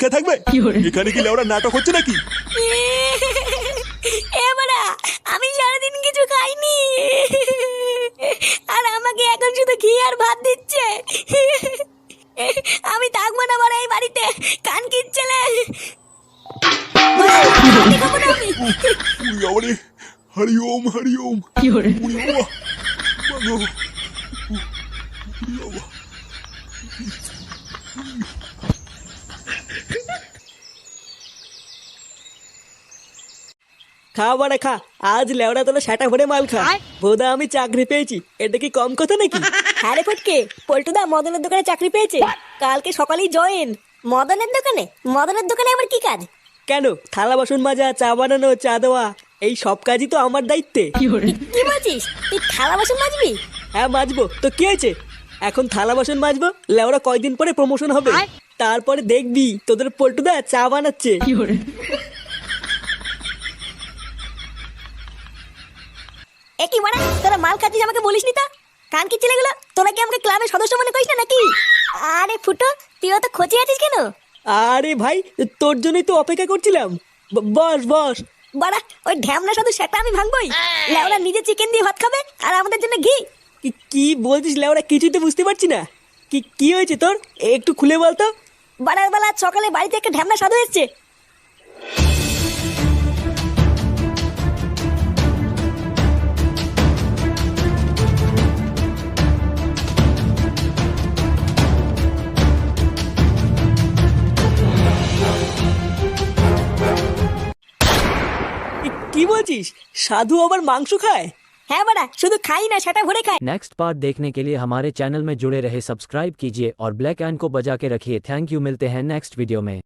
কে থাকবে? এখানে কি লেওড়া নাটক হচ্ছে নাকি? এবারা আমি সারাদিন কিছু খাইনি। আর আমাকে এখন শুধু ঘি আর ভাত দিচ্ছে। আমি থাকব না বড় এই বাড়িতে কান কিচ্ছেলে হরি ওম হরি ওম বাবা খা বাড়া খা। আজ লেওড়া তোলা সেটা ভরে মাল খা। বোধা আমি চাকরি পেয়েছি। এটা কি কম কথা নাকি? হ্যাঁ রে ফটকে পল্টুদা মদনের দোকানে চাকরি পেয়েছে। কালকে সকালেই জয়েন মদনের দোকানে? মদনের দোকানে আবার কি কাজ? কেন? থালা বাসন মাজা চা বানানো চা দেওয়া এই সব কাজই তো আমার দায়িত্বে। কি বলছিস? তুই থালা বাসন মাজবি? হ্যাঁ মাজবো। তো কি হয়েছে? এখন থালা বাসন মাজবো লেওড়া কয়দিন পরে প্রমোশন হবে? তারপরে দেখবি তোদের পল্টুদা চা বানাচ্ছে। এ কি মানে তোরা মাল খাচ্ছিস আমাকে বলিসনি তা? কান কি ছেলেগুলো তোরা কি আমাকে ক্লাবের সদস্য মনে করিস না নাকি? আরে ফুটো তুইও তো খোঁজে আছিস কেন? আরে ভাই তোর জন্যই তো অপেক্ষা করছিলাম। বস বস। বাড়া ওই ঢ্যামনা শুধু সেটা আমি ভাঙবই। লেওরা নিজে চিকেন দিয়ে ভাত খাবে আর আমাদের জন্য ঘি। কি- কি বলছিস লেওড়া কিছুই তো বুঝতে পারছি না। কি কি হয়েছে তোর? একটু খুলে বলতো। বাড়ার বেলা সকালে বাড়িতে একটা ঢ্যামনা সাধু এসছে। বলছিস সাধু আবার মাংস খায় হ্যাঁ বাড়া শুধু খাই না সেটা ভরে খাই नेक्स्ट पार्ट देखने के लिए हमारे चैनल में जुड़े रहे सब्सक्राइब कीजिए और ब्लैक एंड को बजा के रखिए थैंक यू मिलते हैं नेक्स्ट वीडियो में